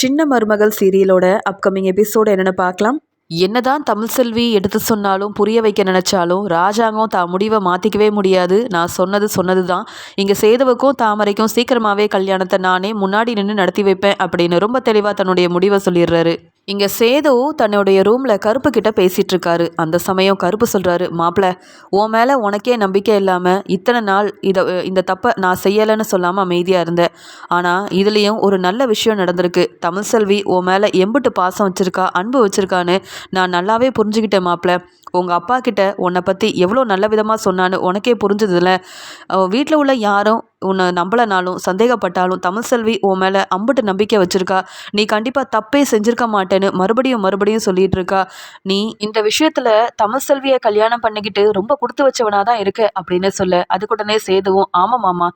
சின்ன மருமகள் சீரியலோட upcoming episode என்னென்னு பார்க்கலாம். என்னதான் தமிழ் செல்வி எடுத்து சொன்னாலும் புரிய வைக்க நினச்சாலும் ராஜாங்கம் தா முடிவை மாற்றிக்கவே முடியாது. நான் சொன்னது சொன்னது தான் இங்கே சேதுவுக்கும் தாமரைக்கும் சீக்கிரமாகவே கல்யாணத்தை நானே முன்னாடி நின்று நடத்தி வைப்பேன் அப்படின்னு ரொம்ப தெளிவாக தன்னுடைய முடிவை சொல்லிடுறாரு. இங்கே சேது தன்னுடைய ரூமில் கருப்பு கிட்ட பேசிகிட்டு இருக்காரு அந்த சமயம் கருப்பு சொல்கிறாரு மாப்பிள்ள உன் மேலே உனக்கே நம்பிக்கை இல்லாமல் இத்தனை நாள் இதை இந்த தப்பை நான் செய்யலைன்னு சொல்லாமல் அமைதியாக இருந்தேன் ஆனால் இதுலேயும் ஒரு நல்ல விஷயம் நடந்திருக்கு. தமிழ் செல்வி உன் மேலே எம்பிட்டு பாசம் வச்சுருக்கா அன்பு வச்சுருக்கான்னு நான் நல்லாவே புரிஞ்சுக்கிட்டேன் மாப்பிள்ள உங்கள் அப்பா கிட்ட உன்னை பற்றி எவ்வளோ நல்ல விதமாக சொன்னான்னு உனக்கே புரிஞ்சதில்லை. வீட்டில் உள்ள யாரும் உன்னை நம்பலைனாலும் சந்தேகப்பட்டாலும் தமிழ் செல்வி உன் மேலே அம்புட்டு நம்பிக்கை வச்சுருக்கா. நீ கண்டிப்பாக தப்பே செஞ்சுருக்க மாட்டேன்னு மறுபடியும் மறுபடியும் சொல்லிட்டு இருக்கா. நீ இந்த விஷயத்தில் தமிழ் செல்வியை கல்யாணம் பண்ணிக்கிட்டு ரொம்ப கொடுத்து வச்சவனா தான் இருக்க அப்படின்னு சொல்ல. அதுக்குடனே சேதுவும் ஆமாம் மாமா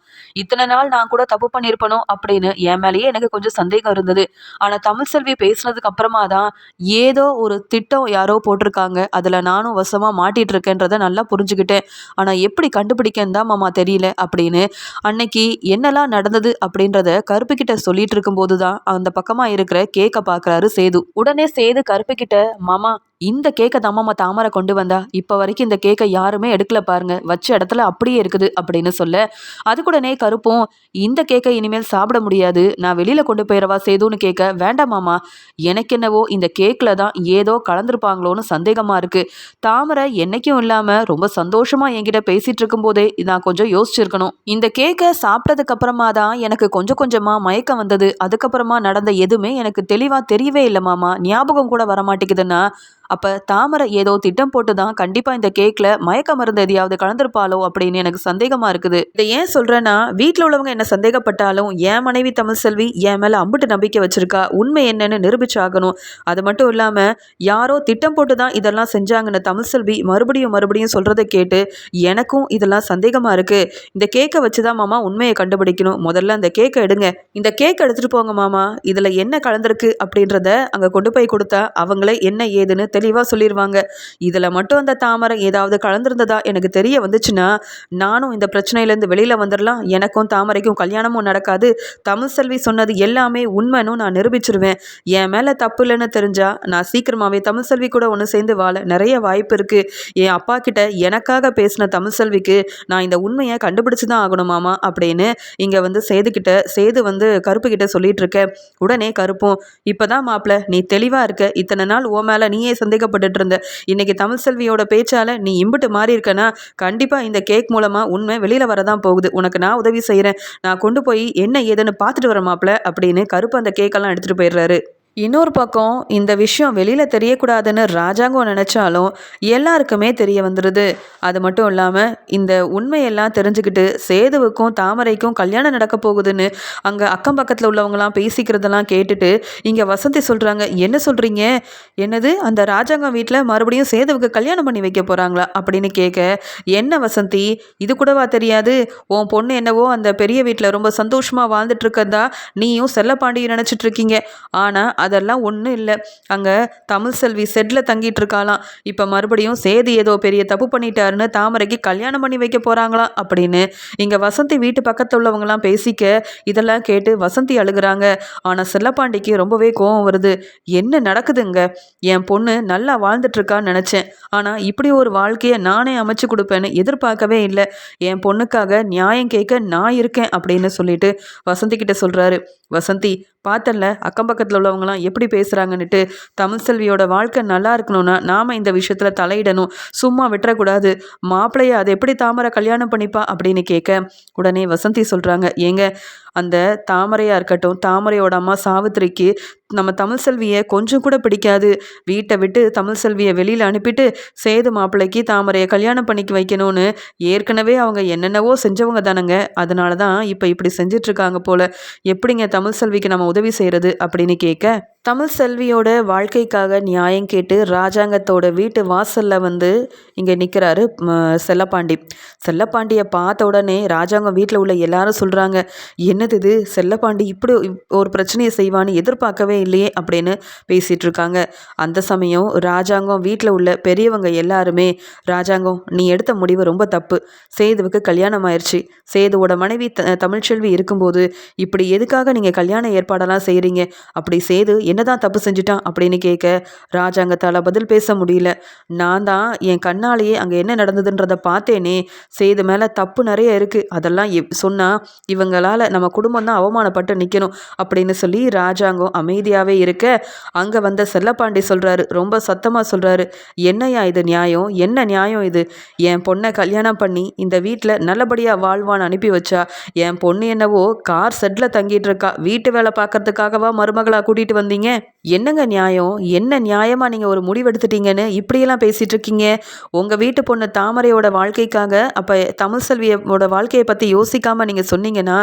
இத்தனை நாள் நான் கூட தப்பு பண்ணியிருப்பனும் அப்படின்னு என் மேலேயே எனக்கு கொஞ்சம் சந்தேகம் இருந்தது. ஆனால் தமிழ் செல்வி பேசினதுக்கு அப்புறமா தான் ஏதோ ஒரு திட்டம் யாரோ போட்டிருக்காங்க. அதில் நானும் வசமாக மாட்டிகிட்டு இருக்கேன்றதை நல்லா புரிஞ்சுக்கிட்டேன். ஆனால் எப்படி கண்டுபிடிக்கன்னு தான் மாமா தெரியல அப்படின்னு. அன்னைக்கு என்னெல்லாம் நடந்தது அப்படின்றத கருப்பு கிட்ட சொல்லிட்டு இருக்கும்போது தான் அந்த பக்கமா இருக்கிற கேக்க பாக்குறாரு சேது. உடனே சேது கருப்பு கிட்ட மாமா இந்த கேக்கை தம்மாமா தாமரை கொண்டு வந்தா? இப்போ வரைக்கும் இந்த கேக்கை யாருமே எடுக்கல பாருங்க. வச்ச இடத்துல அப்படியே இருக்குது அப்படின்னு சொல்ல அதுக்குடனே கருப்பும் இந்த கேக்கை இனிமேல் சாப்பிட முடியாது. நான் வெளியில கொண்டு போயிடவா சேதுன்னு கேட்க வேண்டாமாமா எனக்கு என்னவோ இந்த கேக்கில் தான் ஏதோ கலந்துருப்பாங்களோன்னு சந்தேகமா இருக்கு. தாமரை என்னைக்கும் இல்லாம ரொம்ப சந்தோஷமா என்கிட்ட பேசிட்டு இருக்கும் போதே நான் கொஞ்சம் யோசிச்சிருக்கணும். இந்த கேக்கை சாப்பிட்டதுக்கு அப்புறமா தான் எனக்கு கொஞ்சம் கொஞ்சமா மயக்கம் வந்தது. அதுக்கப்புறமா நடந்த எதுவுமே எனக்கு தெளிவா தெரியவே இல்லை மாமா. ஞாபகம் கூட வரமாட்டேங்குதுன்னா அப்போ தாமரை ஏதோ திட்டம் போட்டு தான் கண்டிப்பாக இந்த கேக்கில் மயக்க மருந்து எதையாவது கலந்துருப்பாளோ அப்படின்னு எனக்கு சந்தேகமாக இருக்குது. இதை ஏன் சொல்கிறேன்னா வீட்டில் உள்ளவங்க என்ன சந்தேகப்பட்டாலும் என் மனைவி தமிழ் செல்வி என் மேலே அம்பிட்டு நம்பிக்கை வச்சிருக்கா. உண்மை என்னன்னு நிரூபிச்சாகணும். அது மட்டும் இல்லாமல் யாரோ திட்டம் போட்டு தான் இதெல்லாம் செஞ்சாங்கன்னு தமிழ் செல்வி மறுபடியும் மறுபடியும் சொல்கிறத கேட்டு எனக்கும் இதெல்லாம் சந்தேகமாக இருக்குது இந்த கேக்கை வச்சு தான் மாமா உண்மையை கண்டுபிடிக்கணும். முதல்ல அந்த கேக்கை எடுங்க. இந்த கேக் எடுத்துகிட்டு போங்க மாமா. இதில் என்ன கலந்துருக்கு அப்படின்றத அங்கே கொண்டு போய் கொடுத்தா அவங்களே என்ன ஏதுன்னு தெளிவாக சொல்லிடுவாங்க இதில் மட்டும் அந்த தாமரை ஏதாவது கலந்துருந்ததா எனக்கு தெரிய வந்துச்சுன்னா நானும் இந்த பிரச்சனையிலேருந்து வெளியில் வந்துடலாம் எனக்கும் தாமரைக்கும் கல்யாணமும் நடக்காது. தமிழ் செல்வி சொன்னது எல்லாமே உண்மைன்னு நான் நிரூபிச்சிருவேன். என் மேலே தப்பு இல்லைன்னு தெரிஞ்சால் நான் சீக்கிரமாகவே தமிழ் செல்வி கூட ஒன்று சேர்ந்து வாழ நிறைய வாய்ப்பு இருக்குது என் அப்பா கிட்ட எனக்காக பேசின தமிழ் செல்விக்கு நான் இந்த உண்மையை கண்டுபிடிச்சு தான் ஆகணுமாமா அப்படின்னு இங்கே வந்து சேதுக்கிட்ட சேது வந்து கருப்பு கிட்ட சொல்லிட்டு இருக்க உடனே கருப்பும் இப்போதான் மாப்பிள்ள நீ தெளிவாக இருக்க. இத்தனை நாள் ஓ மேலே நீயே சந்தேகப்பட்டுட்டு இருந்த இன்னைக்கு தமிழ் செல்வியோட பேச்சால நீ இம்பிட்டு மாறி இருக்கனா? கண்டிப்பாக இந்த கேக் மூலமாக உண்மை வெளியில் வரதான் போகுது. உனக்கு நான் உதவி செய்கிறேன் நான் கொண்டு போய் என்ன ஏதுன்னு பார்த்துட்டு வர மாப்பிள்ள அப்படின்னு கருப்பு அந்த கேக்கெல்லாம் எடுத்துகிட்டு போயிடுறாரு. இன்னொரு பக்கம் இந்த விஷயம் வெளியில் தெரியக்கூடாதுன்னு ராஜாங்கம் நினச்சாலும் எல்லாருக்குமே தெரிய வந்துடுது அது மட்டும் இல்லாமல் இந்த உண்மையெல்லாம் தெரிஞ்சுக்கிட்டு சேதுவுக்கும் தாமரைக்கும் கல்யாணம் நடக்க போகுதுன்னு அங்கே அக்கம் பக்கத்தில் உள்ளவங்களாம் பேசிக்கிறதெல்லாம் கேட்டுட்டு இங்கே வசந்தி சொல்கிறாங்க என்ன சொல்கிறீங்க என்னது? அந்த ராஜாங்கம் வீட்டில் மறுபடியும் சேதுவுக்கு கல்யாணம் பண்ணி வைக்க போகிறாங்களா அப்படின்னு கேட்க என்ன வசந்தி? இது கூடவா தெரியாது? உன் பொண்ணு என்னவோ அந்த பெரிய வீட்டில் ரொம்ப சந்தோஷமாக வாழ்ந்துட்டு இருக்கதா நீயும் செல்லப்பாண்டியும் நினச்சிட்டு இருக்கீங்க. ஆனால் அதெல்லாம் ஒன்றும் இல்லை. அங்கே தமிழ் செல்வி செட்டில் தங்கிட்டு இருக்காளாம். இப்போ மறுபடியும் சேது ஏதோ பெரிய தப்பு பண்ணிட்டாருன்னு தாமரைக்கு கல்யாணம் பண்ணி வைக்க போகிறாங்களாம் அப்படின்னு. இங்கே வசந்தி வீட்டு பக்கத்தில் உள்ளவங்களாம் பேசிக்க இதெல்லாம் கேட்டு வசந்தி அழுகிறாங்க. ஆனால் செல்லப்பாண்டிக்கு ரொம்பவே கோவம் வருது. என்ன நடக்குதுங்க? என் பொண்ணு நல்லா வாழ்ந்துட்டுருக்கான்னு நினச்சேன். ஆனால் இப்படி ஒரு வாழ்க்கையை நானே அமைச்சு கொடுப்பேன்னு எதிர்பார்க்கவே இல்லை. என் பொண்ணுக்காக நியாயம் கேட்க நான் இருக்கேன் அப்படின்னு சொல்லிட்டு வசந்தி கிட்ட சொல்கிறாரு வசந்தி பார்த்தல அக்கம் பக்கத்தில் உள்ளவங்களாம் எப்படி பேசுகிறாங்கன்னுட்டு தமிழ் செல்வியோட வாழ்க்கை நல்லா இருக்கணும்னா நாம் இந்த விஷயத்தில் தலையிடணும். சும்மா விட்டுறக்கூடாது. மாப்பிள்ளைய அதை எப்படி தாமரை கல்யாணம் பண்ணிப்பா? அப்படின்னு கேட்க உடனே வசந்தி சொல்கிறாங்க ஏங்க அந்த தாமரையாக இருக்கட்டும் தாமரையோட அம்மா சாவித்திரிக்கு நம்ம தமிழ் செல்வியை கொஞ்சம் கூட பிடிக்காது. வீட்டை விட்டு தமிழ் செல்வியை வெளியில் அனுப்பிட்டு சேது மாப்பிள்ளைக்கு தாமரையை கல்யாணம் பண்ணிக்க வைக்கணும்னு ஏற்கனவே அவங்க என்னென்னவோ செஞ்சவங்க தானங்க. அதனால தான் இப்போ இப்படி செஞ்சிட்ருக்காங்க போல். எப்படிங்க தமிழ் செல்விக்கு நம்ம உதவி செய்கிறது அப்படின்னு கேட்க தமிழ் செல்வியோட வாழ்க்கைக்காக நியாயம் கேட்டு ராஜாங்கத்தோட வீட்டு வாசலில் வந்து இங்கே நிற்கிறாரு செல்லப்பாண்டி. செல்லப்பாண்டியை பார்த்த உடனே ராஜாங்கம் வீட்டில் உள்ள எல்லாரும் சொல்கிறாங்க என்னது இது? செல்லப்பாண்டி இப்படி ஒரு பிரச்சனையை செய்வான்னு எதிர்பார்க்கவே இல்லையே அப்படின்னு பேசிகிட்டு இருக்காங்க. அந்த சமயம் ராஜாங்கம் வீட்டில் உள்ள பெரியவங்க எல்லாருமே ராஜாங்கம் நீ எடுத்த முடிவு ரொம்ப தப்பு. சேதுவுக்கு கல்யாணம் ஆயிடுச்சு சேதுவோட மனைவி த தமிழ்ச்செல்வி இருக்கும்போது இப்படி எதுக்காக நீங்கள் கல்யாண ஏற்பாடெல்லாம் செய்கிறீங்க அப்படி சேது என்னதான் தப்பு செஞ்சுட்டான் அப்படின்னு கேட்க ராஜாங்கத்தால் பதில் பேச முடியல. நான் தான் என் கண்ணாலேயே அங்கே என்ன நடந்ததுன்றதை பார்த்தேனே. செய்த மேலே தப்பு நிறைய இருக்குது அதெல்லாம் எப் சொன்னால் இவங்களால் நம்ம குடும்பம் தான் அவமானப்பட்டு நிற்கணும் அப்படின்னு சொல்லி ராஜாங்கம் அமைதியாகவே இருக்க அங்கே வந்த செல்லப்பாண்டி சொல்கிறாரு ரொம்ப சத்தமாக சொல்கிறாரு என்னையா இது நியாயம்? என்ன நியாயம் இது? என் பொண்ணை கல்யாணம் பண்ணி இந்த வீட்டில் நல்லபடியாக வாழ்வான்னு அனுப்பி வச்சா என் பொண்ணு என்னவோ கார் செட்டில் தங்கிட்டு இருக்கா. வீட்டு வேலை பார்க்கறதுக்காகவா மருமகளாக கூட்டிகிட்டு வந்தீங்க? வச்சுருக்கீங்க என்னங்க நியாயம்? என்ன நியாயமாக நீங்கள் ஒரு முடிவெடுத்துட்டீங்கன்னு இப்படியெல்லாம் பேசிகிட்டு இருக்கீங்க உங்கள் வீட்டு பொண்ணு தாமரையோட வாழ்க்கைக்காக அப்போ தமிழ் செல்வியோட வாழ்க்கையை பற்றி யோசிக்காமல் நீங்கள் சொன்னீங்கன்னா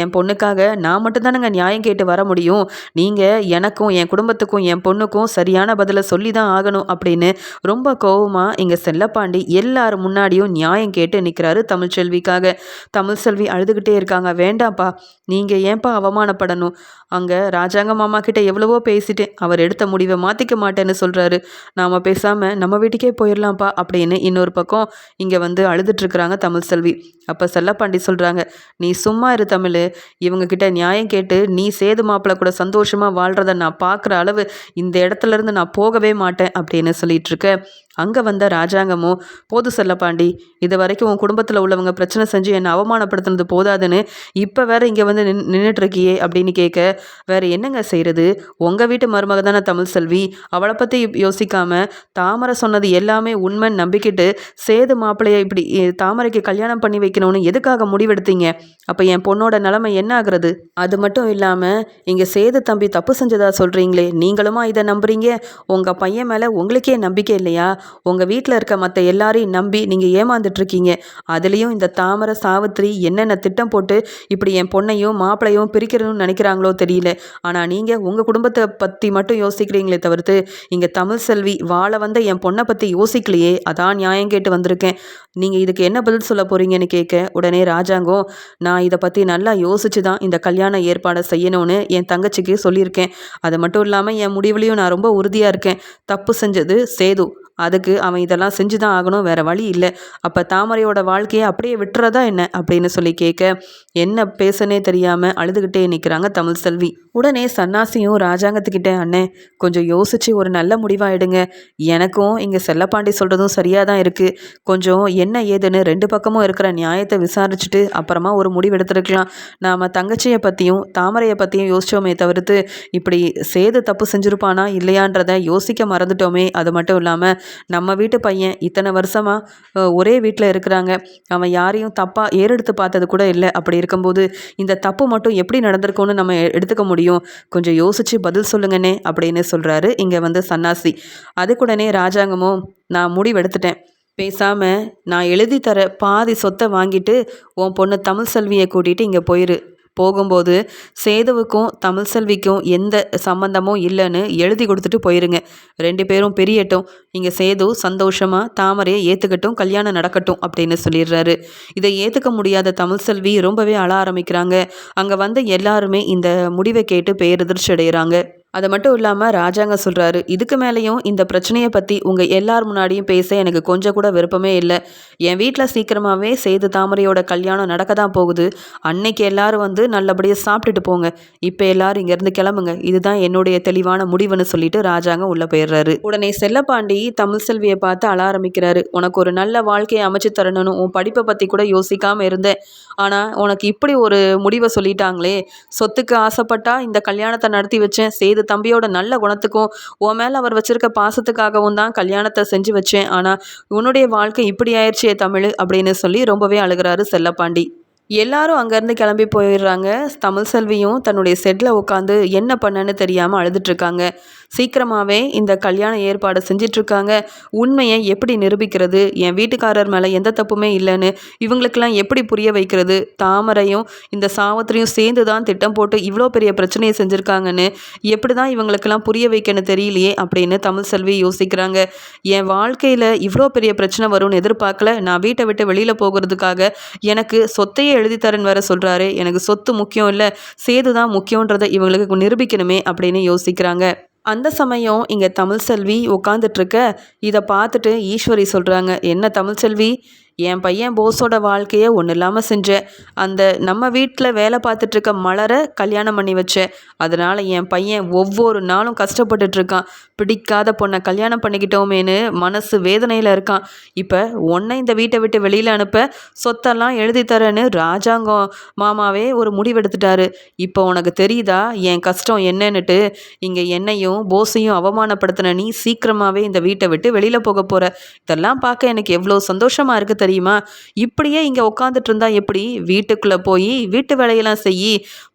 என் பொண்ணுக்காக நான் மட்டும்தானுங்க நியாயம் கேட்டு வர முடியும். நீங்கள் எனக்கும் என் குடும்பத்துக்கும் என் பொண்ணுக்கும் சரியான பதிலை சொல்லி தான் ஆகணும் அப்படின்னு ரொம்ப கோபமாக இங்கே செல்லப்பாண்டி எல்லார் முன்னாடியும் நியாயம் கேட்டு நிற்கிறாரு தமிழ்ச்செல்விக்காக தமிழ் செல்வி அழுதுகிட்டே இருக்காங்க. வேண்டாம்ப்பா நீங்கள் ஏன்பா அவமானப்படணும்? அங்கே ராஜாங்க மாமா கிட்ட எவ்வளவோ பேசிட்டேன் அவர் எடுத்த முடிவை மாற்றிக்க மாட்டேன்னு சொல்கிறாரு நாம் பேசாமல் நம்ம வீட்டுக்கே போயிடலாம்ப்பா அப்படின்னு இன்னொரு பக்கம் இங்கே வந்து அழுதுட்டுருக்குறாங்க தமிழ் செல்வி. அப்போ செல்லப்பாண்டி சொல்கிறாங்க நீ சும்மா இரு தமிழ். இவங்கக்கிட்ட நியாயம் கேட்டு நீ சேது மாப்பிள்ள கூட சந்தோஷமாக வாழ்கிறத நான் பார்க்குற அளவு இந்த இடத்துலேருந்து நான் போகவே மாட்டேன் அப்படின்னு சொல்லிகிட்ருக்க அங்கே வந்த ராஜாங்கமும் போது செல்லப்பாண்டி இது வரைக்கும் உன் குடும்பத்தில் உள்ளவங்க பிரச்சனை செஞ்சு என்னை அவமானப்படுத்தினது போதாதுன்னு இப்போ வேற இங்கே வந்து நின் நின்றுட்டுருக்கியே அப்படின்னு கேட்க வேற என்னங்க செய்கிறது உங்கள் வீட்டு மருமக தானே தமிழ் செல்வி. அவளை பற்றி யோசிக்காமல் தாமரை சொன்னது எல்லாமே உண்மைன்னு நம்பிக்கிட்டு சேது மாப்பிள்ளையை இப்படி தாமரைக்கு கல்யாணம் பண்ணி வைக்கணும்னு எதுக்காக முடிவெடுத்தீங்க? அப்போ என் பொண்ணோட நிலமை என்ன ஆகுறது? அது மட்டும் இல்லாமல் இங்கே சேது தம்பி தப்பு செஞ்சதா சொல்கிறீங்களே நீங்களுமா இதை நம்புறீங்க? உங்கள் பையன் மேலே உங்களுக்கே நம்பிக்கை இல்லையா? உங்கள் வீட்டில் இருக்க மற்ற எல்லாரையும் நம்பி நீங்கள் ஏமாந்துட்ருக்கீங்க. அதுலேயும் இந்த தாமரை சாவித்திரி என்னென்ன திட்டம் போட்டு இப்படி என் பொண்ணையும் மாப்பிளையும் பிரிக்கிறணும்னு நினைக்கிறாங்களோ தெரியல. ஆனால் நீங்கள் உங்கள் குடும்பத்தை பற்றி மட்டும் யோசிக்கிறீங்களே தவிர்த்து இங்கே தமிழ் செல்வி வாழ வந்த என் பொண்ணை பற்றி யோசிக்கலையே அதான் நியாயம் கேட்டு வந்திருக்கேன். நீங்கள் இதுக்கு என்ன பதில் சொல்ல போகிறீங்கன்னு கேட்க உடனே ராஜாங்கம் நான் இதை பற்றி நல்லா யோசிச்சு தான் இந்த கல்யாண ஏற்பாடை செய்யணும்னு என் தங்கச்சிக்கு சொல்லியிருக்கேன். அது மட்டும் இல்லாமல் என் முடிவுலையும் நான் ரொம்ப உறுதியாக இருக்கேன். தப்பு செஞ்சது சேது. அதுக்கு அவன் இதெல்லாம் செஞ்சு தான் ஆகணும் வேறு வழி இல்லை. அப்போ தாமரையோட வாழ்க்கையை அப்படியே விட்டுறதா என்ன? அப்படின்னு சொல்லி கேட்க என்ன பேசனே தெரியாமல் அழுதுகிட்டே நிற்கிறாங்க தமிழ் செல்வி. உடனே சன்னாசியும் ராஜாங்கத்துக்கிட்ட அண்ணே கொஞ்சம் யோசித்து ஒரு நல்ல முடிவாயிடுங்க. எனக்கும் இங்கே செல்லப்பாண்டி சொல்கிறதும் சரியாக தான் இருக்குது கொஞ்சம் என்ன ஏதுன்னு ரெண்டு பக்கமும் இருக்கிற நியாயத்தை விசாரிச்சுட்டு அப்புறமா ஒரு முடிவு எடுத்துருக்கலாம். நாம் தங்கச்சியை பற்றியும் தாமரையை பற்றியும் யோசித்தோமே தவிர்த்து இப்படி சேது தப்பு செஞ்சுருப்பானா இல்லையான்றதை யோசிக்க மறந்துட்டோமே. அது மட்டும் இல்லாமல் நம்ம வீட்டு பையன் இத்தனை வருஷமாக ஒரே வீட்டில் இருக்கிறாங்க. அவன் யாரையும் தப்பாக ஏறெடுத்து பார்த்தது கூட இல்லை. அப்படி இருக்கும்போது இந்த தப்பு மட்டும் எப்படி நடந்திருக்கும்னு நம்ம எடுத்துக்க முடியும்? கொஞ்சம் யோசித்து பதில் சொல்லுங்கண்ணே அப்படின்னு சொல்கிறாரு இங்கே வந்து சன்னாசி. அதுக்குடனே ராஜாங்கமும் நான் முடிவெடுத்துட்டேன். பேசாமல் நான் எழுதி தர பாதி சொத்தை வாங்கிட்டு உன் பொண்ணு தமிழ் செல்வியை கூட்டிகிட்டு இங்கே போயிரு. போகும்போது சேதுவுக்கும் தமிழ் செல்விக்கும் எந்த சம்மந்தமும் இல்லைன்னு எழுதி கொடுத்துட்டு போயிருங்க. ரெண்டு பேரும் பெரியட்டும். இங்கே சேது சந்தோஷமாக தாமரையை ஏற்றுக்கட்டும் கல்யாணம் நடக்கட்டும் அப்படின்னு சொல்லிடுறாரு. இதை ஏற்றுக்க முடியாத தமிழ் செல்வி ரொம்பவே அழ ஆரம்பிக்கிறாங்க. அங்கே வந்து எல்லாருமே இந்த முடிவை கேட்டு பேரதிர்ச்சி அடைகிறாங்க. அது மட்டும் இல்லாமல் ராஜாங்க சொல்கிறாரு இதுக்கு மேலேயும் இந்த பிரச்சனையை பற்றி உங்கள் எல்லார் முன்னாடியும் பேச எனக்கு கொஞ்சம் கூட விருப்பமே இல்லை. என் வீட்டில் சீக்கிரமாகவே சேது தாமரையோட கல்யாணம் நடக்க தான் போகுது. அன்னைக்கு எல்லாரும் வந்து நல்லபடியாக சாப்பிட்டுட்டு போங்க. இப்போ எல்லாரும் இங்கேருந்து கிளம்புங்க. இதுதான் என்னுடைய தெளிவான முடிவுன்னு சொல்லிட்டு ராஜாங்க உள்ளே போயிடுறாரு. உடனே செல்லப்பாண்டி தமிழ் செல்வியை பார்த்து அழ ஆரம்பிக்கிறாரு. உனக்கு ஒரு நல்ல வாழ்க்கையை அமைச்சு தரணும்னு உன் படிப்பை பற்றி கூட யோசிக்காமல் இருந்தேன். ஆனால் உனக்கு இப்படி ஒரு முடிவை சொல்லிட்டாங்களே. சொத்துக்கு ஆசைப்பட்டா இந்த கல்யாணத்தை நடத்தி வச்சேன். சேது இது தம்பியோட நல்ல குணத்துக்கும் உன் மேலே அவர் வச்சிருக்க பாசத்துக்காகவும் தான் கல்யாணத்தை செஞ்சு வச்சேன். ஆனால் உன்னுடைய வாழ்க்கை இப்படி ஆயிடுச்சே தமிழ் அப்படின்னு சொல்லி ரொம்பவே அழுகிறாரு செல்லப்பாண்டி. எல்லாரும் அங்கேருந்து கிளம்பி போயிடுறாங்க. தமிழ் செல்வியும் தன்னுடைய செட்டில் உட்காந்து என்ன பண்ணன்னு தெரியாமல் அழுதுட்ருக்காங்க சீக்கிரமாகவே இந்த கல்யாண ஏற்பாடு செஞ்சிட்ருக்காங்க உண்மையை எப்படி நிரூபிக்கிறது? என் வீட்டுக்காரர் மேலே எந்த தப்புமே இல்லைன்னு இவங்களுக்கெல்லாம் எப்படி புரிய வைக்கிறது? தாமரையும் இந்த சாவத்திரியும் சேர்ந்து தான் திட்டம் போட்டு இவ்வளோ பெரிய பிரச்சனையை செஞ்சுருக்காங்கன்னு எப்படி தான் இவங்களுக்கெல்லாம் புரிய வைக்கணும் தெரியலையே அப்படின்னு தமிழ் செல்வி யோசிக்கிறாங்க. என் வாழ்க்கையில் இவ்வளோ பெரிய பிரச்சனை வரும்னு எதிர்பார்க்கல. நான் வீட்டை விட்டு வெளியில் போகிறதுக்காக எனக்கு சொத்தையே எழுதித்தரன் வேற சொல்கிறாரு எனக்கு சொத்து முக்கியம் இல்லை சேது தான் முக்கியன்றதை இவங்களுக்கு நிரூபிக்கணுமே அப்படின்னு யோசிக்கிறாங்க. அந்த சமயம் இங்கே தமிழ் செல்வி உட்காந்துட்ருக்க இதை பார்த்துட்டு ஈஸ்வரி சொல்கிறாங்க என்ன தமிழ் செல்வி? என் பையன் போஸோட வாழ்க்கையை ஒன்றும் இல்லாமல் செஞ்சேன் அந்த நம்ம வீட்டில் வேலை பார்த்துட்ருக்க மலரை கல்யாணம் பண்ணி வச்சேன் அதனால் என் பையன் ஒவ்வொரு நாளும் கஷ்டப்பட்டுட்ருக்கான் பிடிக்காத பொண்ணை கல்யாணம் பண்ணிக்கிட்டோமேனு மனசு வேதனையில் இருக்கான். இப்போ உன்னை இந்த வீட்டை விட்டு வெளியில் அனுப்ப சொத்தெல்லாம் எழுதி தரேன்னு ராஜாங்கம் மாமாவே ஒரு முடிவெடுத்துட்டாரு. இப்போ உனக்கு தெரியுதா? என் கஷ்டம் என்னன்னுட்டு இங்கே என்னையும் போஸையும் அவமானப்படுத்தின நீ சீக்கிரமாகவே இந்த வீட்டை விட்டு வெளியில் போக போகிற இதெல்லாம் பார்க்க எனக்கு எவ்வளோ சந்தோஷமாக இருக்குது தெரியுமா? இப்படியே இங்கே உட்காந்துட்டு இருந்தா எப்படி? வீட்டுக்குள்ளே போய் வீட்டு வேலையெல்லாம் செய்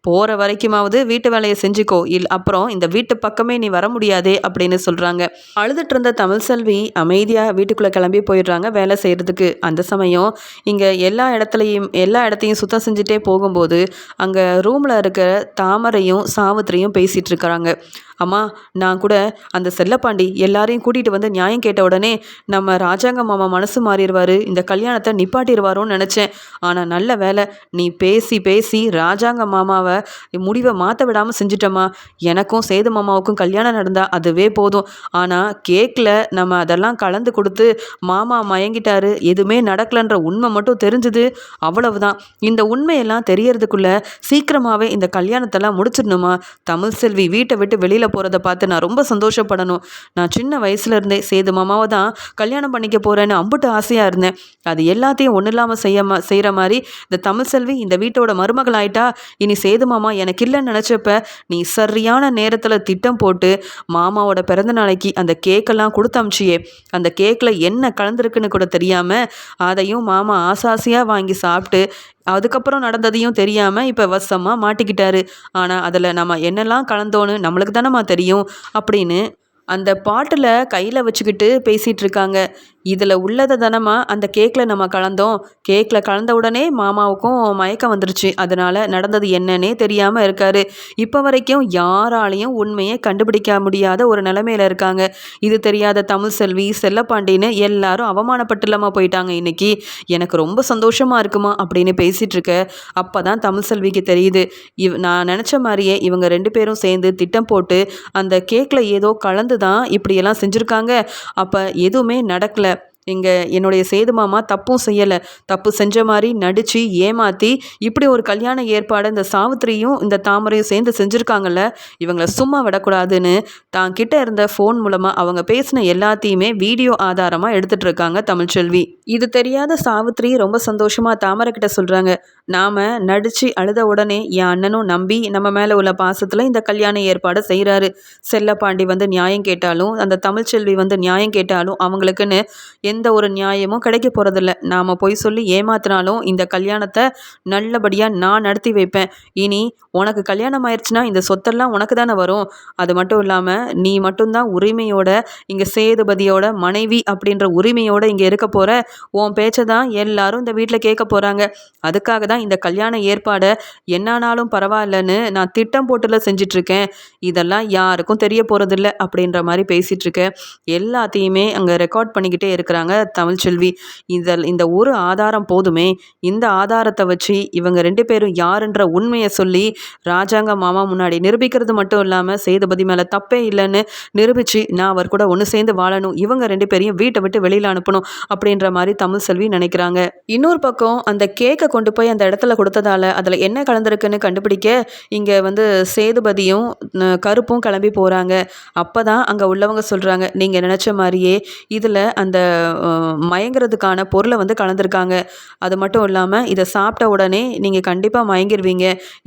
போகிற வரைக்குமாவது வீட்டு வேலையை செஞ்சுக்கோ. இல் அப்புறம் இந்த வீட்டு பக்கமே நீ வர முடியாதே அப்படின்னு சொல்கிறாங்க அழுதுட்டு இருந்த தமிழ் செல்வி அமைதியாக வீட்டுக்குள்ளே கிளம்பி போயிடுறாங்க வேலை செய்கிறதுக்கு அந்த சமயம் இங்கே எல்லா இடத்துலையும் எல்லா இடத்தையும் சுத்தம் செஞ்சுட்டே போகும்போது அங்கே ரூமில் இருக்கிற தாமரையும் சாவித்திரியும் பேசிகிட்டு இருக்கிறாங்க அம்மா நான் கூட அந்த செல்லப்பாண்டி எல்லாரையும் கூட்டிகிட்டு வந்து நியாயம் கேட்ட உடனே நம்ம ராஜாங்க மாமா மனசு மாறிடுவார் இந்த கல்யாணத்தை நிப்பாட்டிடுவாரோன்னு நினச்சேன். ஆனால் நல்ல வேலை நீ பேசி பேசி ராஜாங்க மாமாவை முடிவை மாற்ற விடாமல் செஞ்சிட்டம்மா. எனக்கும் சேது மாமாவுக்கும் கல்யாணம் நடந்தால் அதுவே போதும். ஆனால் கேக்கில் நம்ம அதெல்லாம் கலந்து கொடுத்து மாமா மயங்கிட்டாரு எதுவுமே நடக்கலன்ற உண்மை மட்டும் தெரிஞ்சுது. அவ்வளவுதான். இந்த உண்மையெல்லாம் தெரியறதுக்குள்ள சீக்கிரமாகவே இந்த கல்யாணத்தெல்லாம் முடிச்சிடணுமா? தமிழ் செல்வி வீட்டை விட்டு வெளியில் போகிறத பார்த்து நான் ரொம்ப சந்தோஷப்படணும். நான் சின்ன வயசுலேருந்தே சேது மாமாவை தான் கல்யாணம் பண்ணிக்க போகிறேன்னு அம்புட்டு ஆசையாக இருந்தேன். அது எல்லாத்தையும் ஒன்றும் இல்லாமல் செய்ய செய்கிற மாதிரி இந்த தமிழ் செல்வி இந்த வீட்டோட மருமகள் ஆயிட்டா இனி சேது மாமா எனக்கு இல்லைன்னு நினச்சப்ப நீ சரியான நேரத்தில் திட்டம் போட்டு மாமாவோட பிறந்த நாளைக்கு அந்த கேக்கெல்லாம் கொடுத்து அமிச்சியே. அந்த கேக்கில் என்ன கலந்துருக்குன்னு கூட தெரியாமல் அதையும் மாமா ஆசாசியாக வாங்கி சாப்பிட்டு அதுக்கப்புறம் நடந்ததையும் தெரியாமல் இப்போ வசமாக மாட்டிக்கிட்டாரு. ஆனால் அதில் நம்ம என்னெல்லாம் கலந்தோன்னு நம்மளுக்கு தானேம்மா தெரியும் அப்படின்னு அந்த பாட்டில் கையில் வச்சுக்கிட்டு பேசிகிட்டு இருக்காங்க. இதில் உள்ளதை தானம்மா அந்த கேக்கில் நம்ம கலந்தோம். கேக்கில் கலந்த உடனே மாமாவுக்கும் மயக்கம் வந்துருச்சு. அதனால் நடந்தது என்னன்னே தெரியாமல் இருக்கார். இப்போ வரைக்கும் யாராலையும் உண்மையை கண்டுபிடிக்க முடியாத ஒரு நிலைமையில் இருக்காங்க. இது தெரியாத தமிழ் செல்வி செல்லப்பாண்டின்னு எல்லாரும் அவமானப்பட்டுலமா போயிட்டாங்க இன்னைக்கு. எனக்கு ரொம்ப சந்தோஷமாக இருக்குமா அப்படின்னு பேசிகிட்டு இருக்க. அப்போ தான் தமிழ் செல்விக்கு தெரியுது. இவ் நான் நினச்ச மாதிரியே இவங்க ரெண்டு பேரும் சேர்ந்து திட்டம் போட்டு அந்த கேக்கில் ஏதோ கலந்து தான் இப்படியெல்லாம் செஞ்சுருக்காங்க. அப்போ எதுவுமே நடக்கலை. இங்கே என்னுடைய சேது மாமா தப்பும் செய்யலை. தப்பு செஞ்ச மாதிரி நடித்து ஏமாற்றி இப்படி ஒரு கல்யாண ஏற்பாடு இந்த சாவித்திரியும் இந்த தாமரையும் சேர்ந்து செஞ்சுருக்காங்கல்ல இவங்களை சும்மா விடக்கூடாதுன்னு தான் கிட்ட இருந்த ஃபோன் மூலமாக அவங்க பேசின எல்லாத்தையுமே வீடியோ ஆதாரமாக எடுத்துகிட்டு இருக்காங்க தமிழ்ச்செல்வி இது தெரியாத சாவித்திரி ரொம்ப சந்தோஷமாக தாமரை கிட்ட சொல்கிறாங்க நாம் நடித்து அழுத உடனே என் அண்ணனும் நம்பி நம்ம மேலே உள்ள பாசத்தில் இந்த கல்யாண ஏற்பாடை செய்கிறாரு செல்லப்பாண்டி வந்து நியாயம் கேட்டாலும் அந்த தமிழ்ச்செல்வி வந்து நியாயம் கேட்டாலும் அவங்களுக்குன்னு எந்த எந்த ஒரு நியாயமும் கிடைக்க போகிறதில்ல நாம் பொய் சொல்லி ஏமாத்தினாலும் இந்த கல்யாணத்தை நல்லபடியாக நான் நடத்தி வைப்பேன். இனி உனக்கு கல்யாணம் ஆயிடுச்சுன்னா இந்த சொத்தெல்லாம் உனக்கு தானே வரும். அது மட்டும் இல்லாமல் நீ மட்டும்தான் உரிமையோட இங்கே சேதுபதியோட மனைவி அப்படின்ற உரிமையோட இங்கே இருக்க போகிற உன் பேச்சை தான் எல்லாரும் இந்த வீட்டில் கேட்க போகிறாங்க அதுக்காக தான் இந்த கல்யாண ஏற்பாடை என்னானாலும் பரவாயில்லன்னு நான் திட்டம் போட்டுல செஞ்சிட்ருக்கேன். இதெல்லாம் யாருக்கும் தெரிய போகிறதில்ல அப்படின்ற மாதிரி பேசிகிட்ருக்கேன் எல்லாத்தையுமே அங்கே ரெக்கார்ட் பண்ணிக்கிட்டே இருக்கிறாங்க. சொல்கிறாங்க தமிழ்ச்செல்வி இதில் இந்த ஒரு ஆதாரம் போதுமே. இந்த ஆதாரத்தை வச்சு இவங்க ரெண்டு பேரும் யாருன்ற உண்மையை சொல்லி ராஜாங்க மாமா முன்னாடி நிரூபிக்கிறது மட்டும் இல்லாமல் சேதுபதி மேலே தப்பே இல்லைன்னு நிரூபித்து நான் அவர் கூட ஒன்று சேர்ந்து வாழணும் இவங்க ரெண்டு பேரையும் வீட்டை விட்டு வெளியில் அனுப்பணும் அப்படின்ற மாதிரி தமிழ் செல்வி நினைக்கிறாங்க. இன்னொரு பக்கம் அந்த கேக்கை கொண்டு போய் அந்த இடத்துல கொடுத்ததால அதில் என்ன கலந்துருக்குன்னு கண்டுபிடிக்க இங்கே வந்து சேதுபதியும் கருப்பும் கிளம்பி போகிறாங்க அப்போ தான் அங்கே உள்ளவங்க சொல்கிறாங்க நீங்கள் நினச்ச மாதிரியே இதில் அந்த மயங்கிறதுக்கான பொருளை வந்து கலந்துருக்காங்க. அது மட்டும் இல்லாமல் இதை சாப்பிட்ட உடனே நீங்கள் கண்டிப்பாக மயங்கிடுவீங்க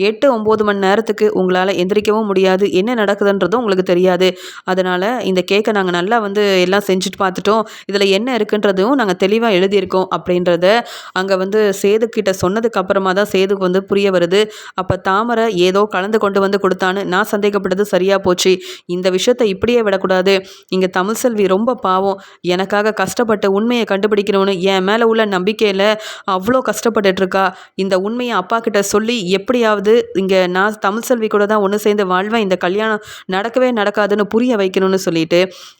எட்டு ஒம்பது மணி நேரத்துக்கு உங்களால் எந்திரிக்கவும் முடியாது. என்ன நடக்குதுன்றதும் உங்களுக்கு தெரியாது. அதனால் இந்த கேக்கை நாங்கள் நல்லா வந்து எல்லாம் செஞ்சுட்டு பார்த்துட்டோம். இதில் என்ன இருக்குன்றதும் நாங்கள் தெளிவாக எழுதியிருக்கோம் அப்படின்றத அங்கே வந்து சேதுக்கிட்ட சொன்னதுக்கு அப்புறமா தான் சேதுக்கு வந்து புரிய வருது. அப்போ தாமரை ஏதோ கலந்து கொண்டு வந்து கொடுத்தான்னு நான் சந்தேகப்பட்டது சரியாக போச்சு. இந்த விஷயத்தை இப்படியே விடக்கூடாது. இங்கே தமிழ் செல்வி ரொம்ப பாவம். எனக்காக கஷ்டப்பட்டு உண்மையை கண்டுபிடிக்கணும்னு என் மேலே உள்ள நம்பிக்கையில் அவ்வளோ கஷ்டப்பட்டுட்டு இருக்கா இந்த உண்மையை அப்பா கிட்ட சொல்லி எப்படியாவது இங்கே நான் தமிழ் செல்வி கூட தான் ஒன்று சேர்ந்து வாழ்வேன். இந்த கல்யாணம் நடக்கவே நடக்காதுன்னு புரிய வைக்கணும்னு சொல்லிட்டு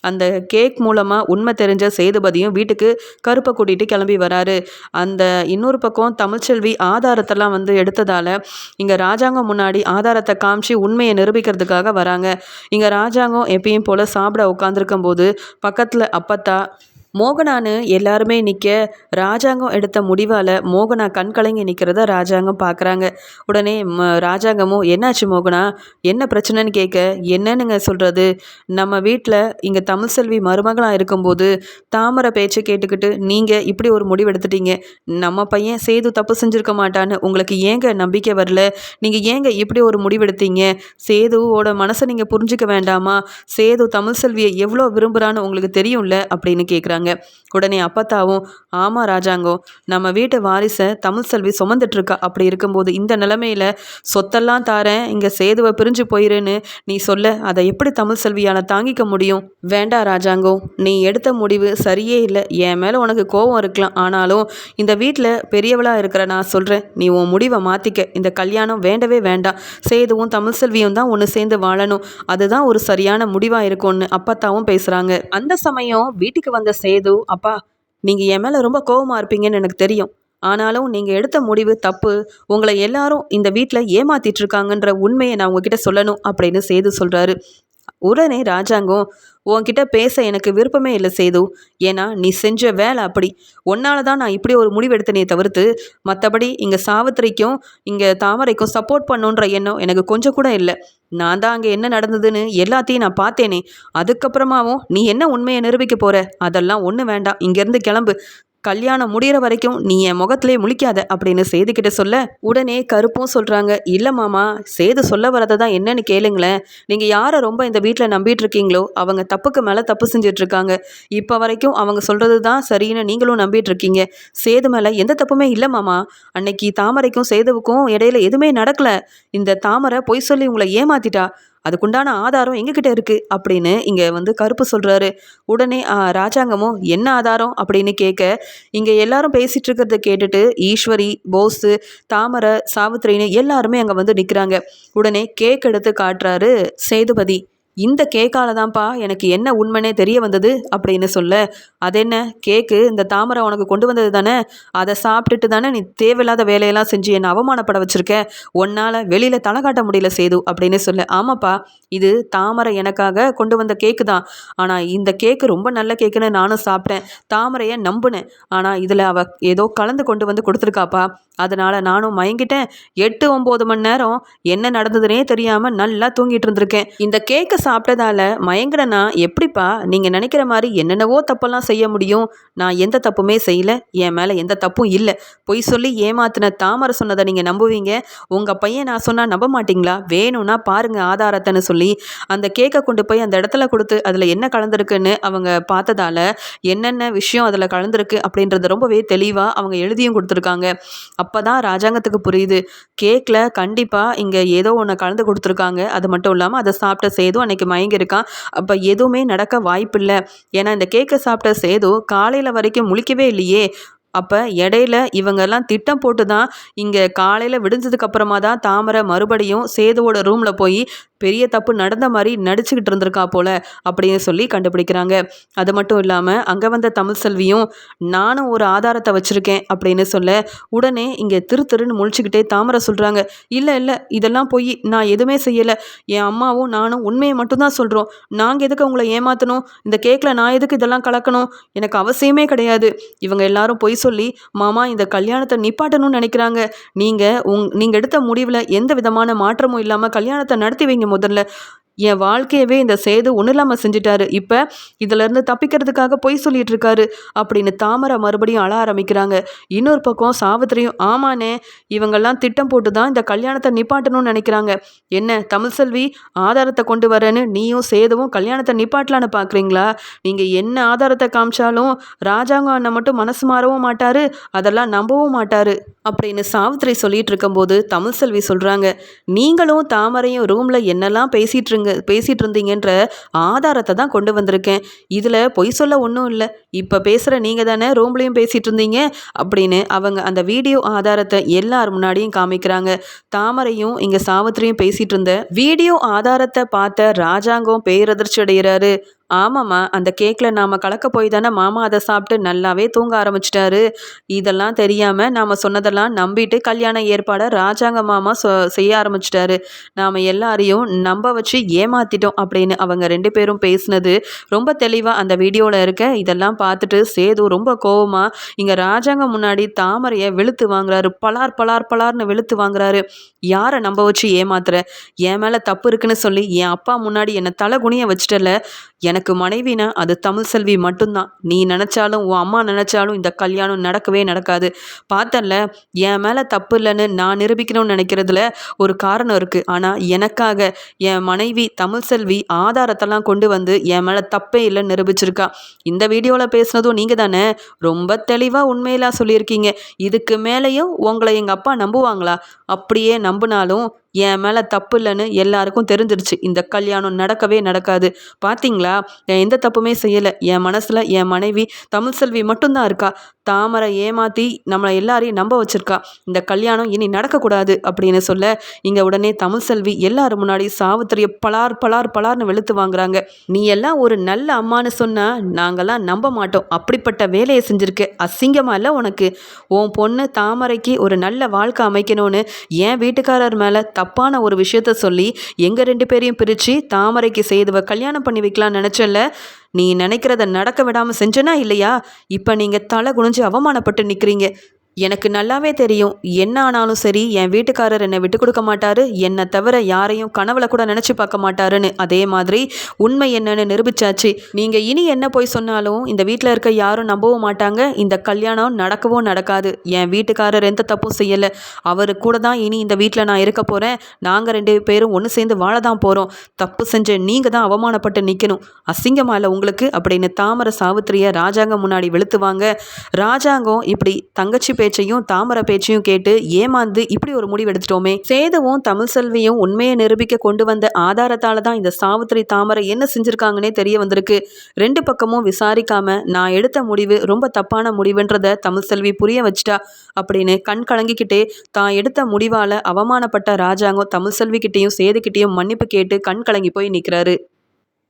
அந்த கேக் மூலமாக உண்மை தெரிஞ்ச சேதுபதியும் வீட்டுக்கு கருப்பை கூட்டிகிட்டு கிளம்பி வராரு. அந்த இன்னொரு பக்கம் தமிழ்ச்செல்வி ஆதாரத்தெல்லாம் வந்து எடுத்ததால் இங்கே ராஜாங்கம் முன்னாடி ஆதாரத்தை காமிச்சு உண்மையை நிரூபிக்கிறதுக்காக வராங்க. இங்கே ராஜாங்கம் எப்பயும் போல் சாப்பிட உட்காந்துருக்கும் போது பக்கத்தில் அப்பத்தா மோகனான்னு எல்லாருமே நிற்க ராஜாங்கம் எடுத்த முடிவால் மோகனா கண் கலங்கி நிற்கிறத ராஜாங்கம் பார்க்குறாங்க உடனே ம ராஜாங்கமும் என்னாச்சு மோகனா? என்ன பிரச்சனைன்னு கேட்க என்னன்னுங்க சொல்கிறது நம்ம வீட்டில் இங்கே தமிழ் செல்வி மருமகளாக இருக்கும்போது தாமரை பேச்சை கேட்டுக்கிட்டு நீங்கள் இப்படி ஒரு முடிவு எடுத்துட்டீங்க. நம்ம பையன் சேது தப்பு செஞ்சுருக்க மாட்டான்னு உங்களுக்கு ஏங்க நம்பிக்கை வரல? நீங்கள் ஏங்க இப்படி ஒரு முடிவெடுத்தீங்க சேதுவோட மனசை நீங்கள் புரிஞ்சிக்க வேண்டாமா? சேது தமிழ் செல்வியை எவ்வளோ விரும்புகிறான்னு உங்களுக்கு தெரியும்ல? அப்படின்னு கேட்குறாங்க சொல்கிறாங்க உடனே அப்பத்தாவும் ஆமாம் ராஜாங்கோ நம்ம வீட்டு வாரிசை தமிழ் செல்வி சுமந்துட்டுருக்கா அப்படி இருக்கும்போது இந்த நிலமையில் சொத்தெல்லாம் தாரேன் இங்கே சேதுவை பிரிஞ்சு போயிருன்னு நீ சொல்ல அதை எப்படி தமிழ் செல்வியால் தாங்கிக்க முடியும்? வேண்டா ராஜாங்கோ நீ எடுத்த முடிவு சரியே இல்லை. என் மேலே உனக்கு கோபம் இருக்கலாம். ஆனாலும் இந்த வீட்டில் பெரியவளாக இருக்கிற நான் சொல்கிறேன் நீ உன் முடிவை மாற்றிக்க இந்த கல்யாணம் வேண்டவே வேண்டாம். சேதுவும் தமிழ் செல்வியும் தான் ஒன்று சேர்ந்து வாழணும். அதுதான் ஒரு சரியான முடிவாக இருக்கும்னு அப்பத்தாவும் பேசுகிறாங்க அந்த சமயம் வீட்டுக்கு வந்த சேது அப்பா நீங்கள் என் மேலே ரொம்ப கோபமாக இருப்பீங்கன்னு எனக்கு தெரியும். ஆனாலும் நீங்கள் எடுத்த முடிவு தப்பு. உங்களை எல்லாரும் இந்த வீட்டில் ஏமாத்திட்டு இருக்காங்கன்ற உண்மையை நான் உங்ககிட்ட சொல்லணும் அப்படின்னு சேது சொல்கிறாரு உடனே ராஜாங்கம் உன்கிட்ட பேச எனக்கு விருப்பமே இல்லை சேது. ஏன்னா நீ செஞ்ச வேலை அப்படி. ஒன்னால தான் நான் இப்படி ஒரு முடிவு எடுத்தனே தவிர்த்து மற்றபடி இங்கே சாவித்திரிக்கும் இங்கே தாமரைக்கும் சப்போர்ட் பண்ணுன்ற எண்ணம் எனக்கு கொஞ்சம் கூட இல்லை. நான் தான் அங்கே என்ன நடந்ததுன்னு எல்லாத்தையும் நான் பார்த்தேனே. அதுக்கப்புறமாவும் நீ என்ன உண்மையை நிரூபிக்க போகிற அதெல்லாம் ஒன்றும் வேண்டாம். இங்கேருந்து கிளம்பு. கல்யாணம் முடிகிற வரைக்கும் நீ என் முகத்திலே முழிக்காத அப்படின்னு சேதுக்கிட்ட சொல்ல உடனே கருப்பும் சொல்கிறாங்க இல்லை மாமா சேது சொல்ல வரதை தான் என்னன்னு கேளுங்களேன். நீங்கள் யாரை ரொம்ப இந்த வீட்டில் நம்பிட்டு இருக்கீங்களோ அவங்க தப்புக்கு மேலே தப்பு செஞ்சிட்ருக்காங்க இப்போ வரைக்கும் அவங்க சொல்கிறது தான் சரின்னு நீங்களும் நம்பிட்டு இருக்கீங்க. சேது மேலே எந்த தப்புமே இல்லை மாமா. அன்னைக்கு தாமரைக்கும் சேதுவுக்கும் இடையில எதுவுமே நடக்கலை. இந்த தாமரை பொய் சொல்லி உங்களை ஏமாத்திட்டா. அதுக்குண்டான ஆதாரம் எங்ககிட்ட இருக்குது அப்படின்னு இங்கே வந்து கருப்பு சொல்கிறாரு உடனே ராஜாங்கமும் என்ன ஆதாரம்? அப்படின்னு கேட்க இங்கே எல்லாரும் பேசிகிட்டு இருக்கிறத கேட்டுட்டு ஈஸ்வரி போஸு தாமரை சாவித்திரின்னு எல்லாருமே அங்கே வந்து நிற்கிறாங்க உடனே கேக் எடுத்து காட்டுறாரு சேதுபதி. இந்த கேக்கால தான்ப்பா எனக்கு என்ன உண்மைனே தெரிய வந்தது அப்படின்னு சொல்ல அது என்ன கேக்கு இந்த தாமரை உனக்கு கொண்டு வந்தது தானே? அதை சாப்பிட்டுட்டு தானே நீ தேவையில்லாத வேலையெல்லாம் செஞ்சு என்னை அவமானப்பட வச்சுருக்க? உன்னால் வெளியில் தலை காட்ட முடியல சேது அப்படின்னு சொல்ல ஆமாப்பா இது தாமரை எனக்காக கொண்டு வந்த கேக்கு தான். ஆனால் இந்த கேக்கு ரொம்ப நல்ல கேக்குன்னு நானும் சாப்பிட்டேன். தாமரையை நம்புனேன். ஆனால் இதில் அவள் ஏதோ கலந்து கொண்டு வந்து கொடுத்துருக்காப்பா. அதனால் நானும் மயங்கிட்டேன். எட்டு ஒம்பது மணி நேரம் என்ன நடந்ததுனே தெரியாமல் நல்லா தூங்கிட்டு இருந்திருக்கேன். இந்த கேக்கை சாப்பிட்டதால மயங்கடனா எப்படிப்பா? நீங்கள் நினைக்கிற மாதிரி என்னென்னவோ தப்பெல்லாம் செய்ய முடியும். நான் எந்த தப்புமே செய்யலை. என் மேலே எந்த தப்பும் இல்லை. பொய் சொல்லி ஏமாத்தின தாமரை சொன்னதை நீங்கள் நம்புவீங்க. உங்கள் பையன் நான் சொன்னால் நம்ப மாட்டிங்களா? வேணும்னா பாருங்கள் ஆதாரத்தைன்னு சொல்லி அந்த கேக்கை கொண்டு போய் அந்த இடத்துல கொடுத்து அதில் என்ன கலந்துருக்குன்னு அவங்க பார்த்ததால என்னென்ன விஷயம் அதில் கலந்துருக்கு அப்படின்றது ரொம்பவே தெளிவாக அவங்க எழுதியும் கொடுத்துருக்காங்க. அப்போ தான் ராஜாங்கத்துக்கு புரியுது. கேக்கில் கண்டிப்பாக இங்கே ஏதோ ஒன்று கலந்து கொடுத்துருக்காங்க. அது மட்டும் இல்லாமல் அதை சாப்பிட்ட சேது அன்னைக்கு மயங்கியிருக்கான். அப்போ எதுவுமே நடக்க வாய்ப்பில்லை. ஏன்னா இந்த கேக்கை சாப்பிட்ட சேது காலையில் வரைக்கும் முழிக்கவே இல்லையே. அப்போ இடையில இவங்கெல்லாம் திட்டம் போட்டு தான் இங்கே காலையில் விடிஞ்சதுக்கு அப்புறமா தான் தாமரை மறுபடியும் சேதுவோட ரூமில் போய் பெரிய தப்பு நடந்த மாதிரி நடிச்சுக்கிட்டு இருந்திருக்கா போல அப்படின்னு சொல்லி கண்டுபிடிக்கிறாங்க. அது மட்டும் இல்லாமல் அங்கே வந்த தமிழ் செல்வியும் நானும் ஒரு ஆதாரத்தை வச்சுருக்கேன் அப்படின்னு சொல்ல உடனே இங்கே திரு திருன்னு முழிச்சுக்கிட்டே தாமரை சொல்கிறாங்க இல்லை இல்லை இதெல்லாம் போய். நான் எதுவுமே செய்யலை. என் அம்மாவும் நானும் உண்மையை மட்டும்தான் சொல்கிறோம் நாங்கள் எதுக்கு உங்களை ஏமாற்றணும் இந்த கேக்கில் நான் எதுக்கு இதெல்லாம் கலக்கணும்? எனக்கு அவசியமே கிடையாது. இவங்க எல்லாரும் பொய் சொல்லி மாமா இந்த கல்யாணத்தை நிப்பாட்டணும்னு நினைக்கிறாங்க. நீங்கள் உங் நீங்கள் எடுத்த முடிவில் எந்த விதமான மாற்றமும் இல்லாமல் கல்யாணத்தை நடத்தி வைங்க முதல்ல என் வாழ்க்கையவே இந்த சேது ஒன்றும் இல்லாமல் செஞ்சுட்டாரு. இப்போ இதிலேருந்து தப்பிக்கிறதுக்காக பொய் சொல்லிட்டு இருக்காரு அப்படின்னு தாமரை மறுபடியும் அழ ஆரம்பிக்கிறாங்க. இன்னொரு பக்கம் சாவித்திரியும் ஆமாண்ணே இவங்கெல்லாம் திட்டம் போட்டு தான் இந்த கல்யாணத்தை நிப்பாட்டணும்னு நினைக்கிறாங்க. என்ன தமிழ்செல்வி ஆதாரத்தை கொண்டு வரேன்னு நீயும் சேதுவும் கல்யாணத்தை நிப்பாட்டலான்னு பார்க்குறீங்களா நீங்கள் என்ன ஆதாரத்தை காமிச்சாலும் ராஜாங்க அண்ணன் மட்டும் மனசு மாறவும் மாட்டார் அதெல்லாம் நம்பவும் மாட்டார் அப்படின்னு சாவித்திரி சொல்லிட்டு இருக்கும்போது தமிழ்செல்வி சொல்கிறாங்க நீங்களும் தாமரையும் ரூமில் என்னெல்லாம் பேசிகிட்டு இருங்க பேசிகிட்டு இருந்தீங்கன்ற ஆதாரத்தை தான் கொண்டு வந்திருக்கேன். இதில் பொய் சொல்ல ஒன்றும் இல்லை. இப்போ பேசுகிற நீங்கள் தானே ரூம்லேயும் பேசிகிட்டு இருந்தீங்க அப்படின்னு அவங்க அந்த வீடியோ ஆதாரத்தை எல்லார் முன்னாடியும் காமிக்கிறாங்க. தாமரையும் இங்கே சாவித்திரியும் பேசிகிட்டு இருந்த வீடியோ ஆதாரத்தை பார்த்த ராஜாங்கம் பேரதிர்ச்சி அடைகிறாரு. ஆமாம்மா அந்த கேக்கில் நாம் கலக்க போய் தானே மாமா அதை சாப்பிட்டு நல்லாவே தூங்க ஆரம்பிச்சிட்டாரு. இதெல்லாம் தெரியாமல் நாம் சொன்னதெல்லாம் நம்பிட்டு கல்யாண ஏற்பாடை ராஜாங்க மாமா சொ செய்ய ஆரம்பிச்சிட்டாரு. நாம் எல்லாரையும் நம்ப வச்சு ஏமாத்திட்டோம் அப்படின்னு அவங்க ரெண்டு பேரும் பேசினது ரொம்ப தெளிவாக அந்த வீடியோவில் இருக்க. இதெல்லாம் பார்த்துட்டு சேது ரொம்ப கோவமாக இங்கே ராஜாங்க முன்னாடி தாமரையை வெளுத்து வாங்குறாரு. பலார் பலார் பலார்னு வெளுத்து வாங்குறாரு. யாரை நம்ப வச்சு ஏமாத்துற? என் மேலே தப்பு இருக்குன்னு சொல்லி என் அப்பா முன்னாடி என்னை தலை குனிய வச்சிட்டல. எனக்கு எனக்கு மனைவினா அது தமிழ் செல்வி மட்டும்தான். நீ நினச்சாலும் உன் அம்மா நினச்சாலும் இந்த கல்யாணம் நடக்கவே நடக்காது. பார்த்தல என் மேலே தப்பு இல்லைன்னு நான் நிரூபிக்கணும்னு நினைக்கிறதுல ஒரு காரணம் இருக்குது ஆனால் எனக்காக என் மனைவி தமிழ் செல்வி ஆதாரத்தெல்லாம் கொண்டு வந்து என் மேலே தப்பே இல்லைன்னு நிரூபிச்சிருக்கா. இந்த வீடியோவில் பேசுனதும் நீங்கள் தானே? ரொம்ப தெளிவாக உண்மையிலாம் சொல்லியிருக்கீங்க. இதுக்கு மேலேயும் உங்களை எங்கள் அப்பா நம்புவாங்களா? அப்படியே நம்பினாலும் என் மேலே தப்பு இல்லைன்னு எல்லாருக்கும் தெரிஞ்சிருச்சு. இந்த கல்யாணம் நடக்கவே நடக்காது. பார்த்தீங்களா எந்த தப்புமே செய்யலை. என் மனசில் என் மனைவி தமிழ் செல்வி மட்டும்தான் இருக்கா. தாமரை ஏமாற்றி நம்மளை எல்லாரையும் நம்ப வச்சிருக்கா. இந்த கல்யாணம் இனி நடக்கக்கூடாது அப்படின்னு சொல்ல இங்கே உடனே தமிழ் செல்வி எல்லாரும் முன்னாடி சாவித்திரியை பலார் பலார் பலார்னு வெளுத்து வாங்குறாங்க. நீ எல்லாம் ஒரு நல்ல அம்மானு சொன்னால் நாங்கள்லாம் நம்ப மாட்டோம். அப்படிப்பட்ட வேலையை செஞ்சுருக்க. அசிங்கமாக இல்லை உனக்கு? உன் பொண்ணு தாமரைக்கு ஒரு நல்ல வாழ்க்கை அமைக்கணும்னு என் வீட்டுக்காரர் மேலே தப்பான ஒரு விஷயத்த சொல்லி எங்கள் ரெண்டு பேரையும் பிரித்து தாமரைக்கு செய்துவ கல்யாணம் பண்ணி வைக்கலாம்னு நினச்சல நீ நினைக்கிறத நடக்க விடாமல் செஞ்சனா இல்லையா? இப்போ நீங்கள் தலை குனிஞ்சு அவமானப்பட்டு நிற்கிறீங்க எனக்கு நல்லாவே தெரியும். என்ன ஆனாலும் சரி என் வீட்டுக்காரர் என்னை விட்டு கொடுக்க மாட்டாரு. என்னை தவிர யாரையும் கனவுல கூட நினச்சி பார்க்க மாட்டாருன்னு. அதே மாதிரி உண்மை என்னன்னு நிரூபிச்சாச்சு. நீங்கள் இனி என்ன போய் சொன்னாலும் இந்த வீட்டில் இருக்க யாரும் நம்பவும் மாட்டாங்க. இந்த கல்யாணம் நடக்கவும் நடக்காது. என் வீட்டுக்காரர் எந்த தப்பும் செய்யலை. அவர் கூட தான் இனி இந்த வீட்டில் நான் இருக்க போகிறேன் நாங்கள் ரெண்டு பேரும் ஒன்று சேர்ந்து வாழ தான் போகிறோம் தப்பு செஞ்ச நீங்கள் தான் அவமானப்பட்டு நிற்கணும் அசிங்கமா இல்லை உங்களுக்கு? அப்படின்னு தாமர சாவித்திரியை ராஜாங்கம் முன்னாடி வெளுத்துவாங்க. ராஜாங்கம் இப்படி தங்கச்சி பேச்சையும் தாமரை பேச்சையும் கேட்டு ஏமாந்து இப்படி ஒரு முடிவு எடுத்துட்டோமே. சேதுவும் தமிழ் செல்வியும் உண்மையை நிரூபிக்க கொண்டு வந்த ஆதாரத்தால தான் இந்த சாவித்திரி தாமரை என்ன செஞ்சிருக்காங்கன்னே தெரிய வந்திருக்கு. ரெண்டு பக்கமும் விசாரிக்காம நான் எடுத்த முடிவு ரொம்ப தப்பான முடிவுன்றத தமிழ் செல்வி புரிய வச்சிட்டா அப்படின்னு கண் கலங்கிக்கிட்டே தான் எடுத்த முடிவால அவமானப்பட்ட ராஜாங்கம் தமிழ் செல்வி கிட்டேயும் சேதுக்கிட்டேயும் மன்னிப்பு கேட்டு கண் கலங்கி போய் நிற்கிறாரு